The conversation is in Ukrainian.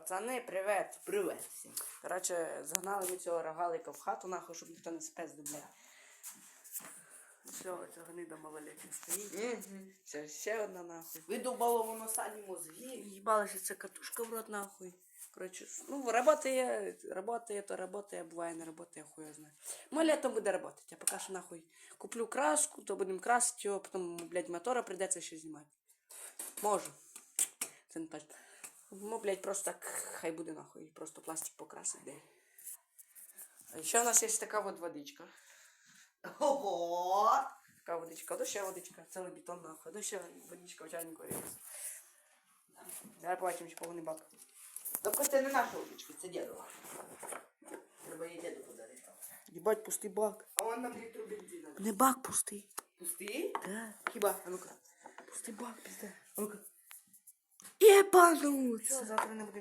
Пацани, привет! Привет всім. Коротше, загнали ми цього рогалика в хату, нахуй, щоб ніхто не спездив, блядь. Все, ця гнида малолетня стоїть. Це ще одна нахуй. Видубало воно самі мозги. Їбалася ця катушка в рот нахуй. Коротше, ну, работає, работає, то работає, буває не работає, хуй його знає. Ми літом буде работати, я поки що нахуй куплю краску, то будемо красити його, потім, блядь, мотора прийдеться ще знімати. Можу. Це не точно. Ну, блядь, просто так, хай буде нахуй, просто пластик покрасить, де. А ще у нас є така от водичка. Ого! Така водичка, до ще водичка, цілий бетон нахуй, до ще водичка чайнику різ. Зараз побачимо, чи повний бак. Тільки це не наша удочка, це дідова. Треба її діду подарити. Ебать, пустий бак. А вон нам літру бензина. Не бак пустий. Пустий? Да. Хіба? А ну-ка. Пустий бак, пизда. А ну-ка. Ебануть. Все, завтра не буде